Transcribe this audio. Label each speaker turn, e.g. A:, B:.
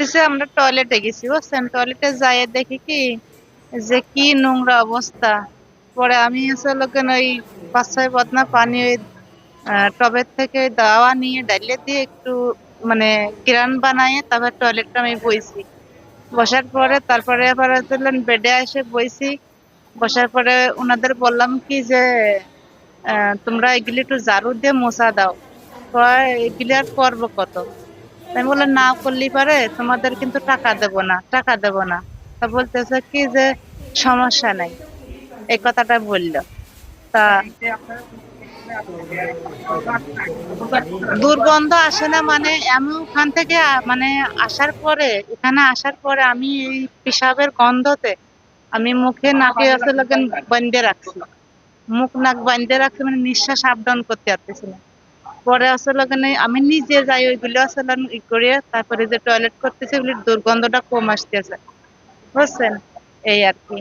A: এসে আমরা টয়লেটে গেছি, বুঝছেন? টয়লেটে যাই দেখি কি, যে কি নোংরা অবস্থা। পরে আমি আসলে কেন ওই পাঁচ ছয় বদনা পানি ওই টবের থেকে দাওয়া নিয়ে ডালিয়ে দিয়ে একটু মানে কিরান বানায় তারপর টয়লেটটা আমি বইছি। বসার পরে তারপরে আবার ধরলেন বেডে এসে বইছি। বসার পরে ওনাদের বললাম কি যে তোমরা এগুলি একটু ঝাড়ু দিয়ে মোছা দাও। এগুলি আর করব কত? আমি বললাম, না, করলেই পারে, তোমাদের কিন্তু টাকা দেব না, টাকা দেব না। তা বলতেছে কি যে, সমস্যা নাই। এই কথাটা বলল। তা দুর্গন্ধ আসে না মানে আমি ওখান থেকে মানে আসার পরে, এখানে আসার পরে আমি এই পেশাবের গন্ধতে আমি মুখে নাকে আসলে বান্ধে রাখছি। মুখ নাক বান্ধে রাখছি মানে নিঃশ্বাস আপ ডাউন করতে পারতেছি না। পরে আসলে ওখানে আমি নিজে যাই ওইগুলো আসলে ই করে, তারপরে যে টয়লেট করতেছে ওগুলির দুর্গন্ধটা কম আসতেছে। বুঝছেন? এই আর কি।